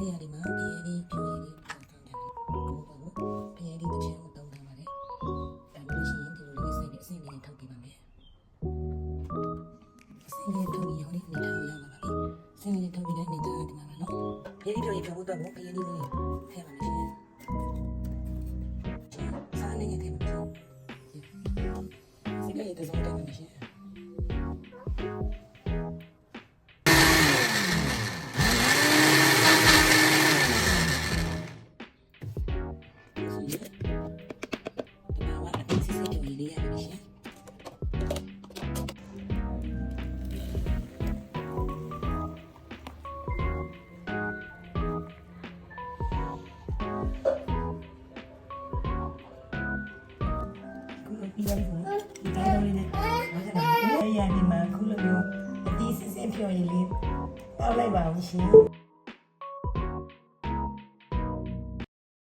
လေးရဒီမှာ PAD ဖြူရည်လေးတောင်းတယ်ဘောဘော PAD တစ်ချင်ကိုတောင်းထားပါတယ်ဒါလို့ရှိရင်ဒီလိုလေးစိတ်နဲ့အစိမ့်လေးထောက်ပြပါမယ်အစိမ့်လေးထောက်ပြီးရောလေးနေထောက်ရပါပါပြီစိမ့်လေးထောက်ပြီးတဲ့နေထားဒီမှာပါနော် PAD ဖြူရည်ဖြူဖို့တော့ PAD လေးထည့်ပါမယ်ရှင်စားနေတယ်မှာစိတ်လေးတစ်စုံတက်ပါမယ်ရှင် ဒီမှာကအသေးစိတ်ကြိုလေးရပါရှင်ခုလိုပြီးရပြီဒီတိုင်းလေးနဲ့ဘာသာလဲရဒီမှာခုလိုမျိုးအသေးစိတ်ဖြော်ရည်လေးတောက်လိုက်ပါဦးရှင်